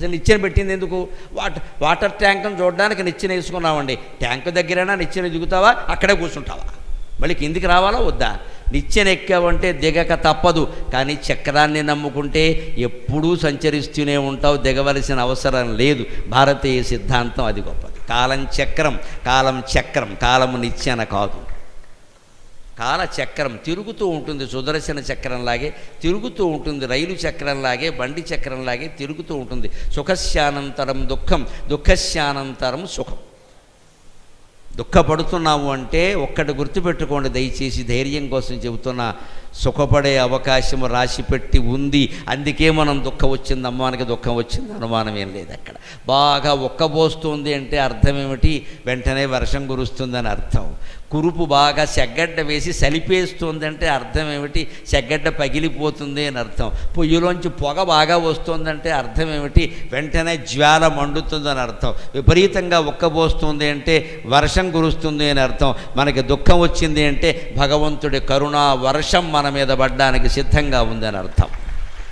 అసలు నిచ్చెన పెట్టింది ఎందుకు? వాటర్ వాటర్ ట్యాంక్ను చూడడానికి నిచ్చెన వేసుకున్నామండి. ట్యాంక్ దగ్గరైనా నిచ్చెన దిగుతావా? అక్కడే కూర్చుంటావా? మళ్ళీ కిందికి రావాలా? వద్దా? నిచ్చెన ఎక్కావంటే దిగక తప్పదు. కానీ చక్రాన్ని నమ్ముకుంటే ఎప్పుడూ సంచరిస్తూనే ఉంటావు. దిగవలసిన అవసరం లేదు. భారతీయ సిద్ధాంతం అది గొప్పది. కాలం చక్రం కాలం చక్రం కాలము నిచ్చెన కాదు. కాల చక్రం తిరుగుతూ ఉంటుంది సుదర్శన చక్రంలాగే తిరుగుతూ ఉంటుంది రైలు చక్రంలాగే బండి చక్రంలాగే తిరుగుతూ ఉంటుంది. సుఖస్యానంతరం దుఃఖం దుఃఖస్యానంతరం సుఖం. దుఃఖపడుతున్నాము అంటే ఒక్కటి గుర్తుపెట్టుకోండి దయచేసి ధైర్యం కోసం చెబుతున్నా. సుఖపడే అవకాశం రాసి పెట్టి ఉంది. అందుకే మనం దుఃఖం వచ్చింది అమ్మానికి దుఃఖం వచ్చింది అనుమానం ఏం లేదు అక్కడ. బాగా ఒక్కబోస్తుంది అంటే అర్థం ఏమిటి? వెంటనే వర్షం కురుస్తుందని అర్థం. కురుపు బాగా సెగ్గడ్డ వేసి సలిపేస్తుంది అంటే అర్థం ఏమిటి? సెగ్గడ్డ పగిలిపోతుంది అని అర్థం. పొయ్యిలోంచి పొగ బాగా వస్తుందంటే అర్థం ఏమిటి? వెంటనే జ్వాల మండుతుందని అర్థం. విపరీతంగా ఒక్కబోస్తుంది అంటే వర్షం కురుస్తుంది అని అర్థం. మనకి దుఃఖం వచ్చింది అంటే భగవంతుడి కరుణ వర్షం మన మీద పడ్డానికి సిద్ధంగా ఉందని అర్థం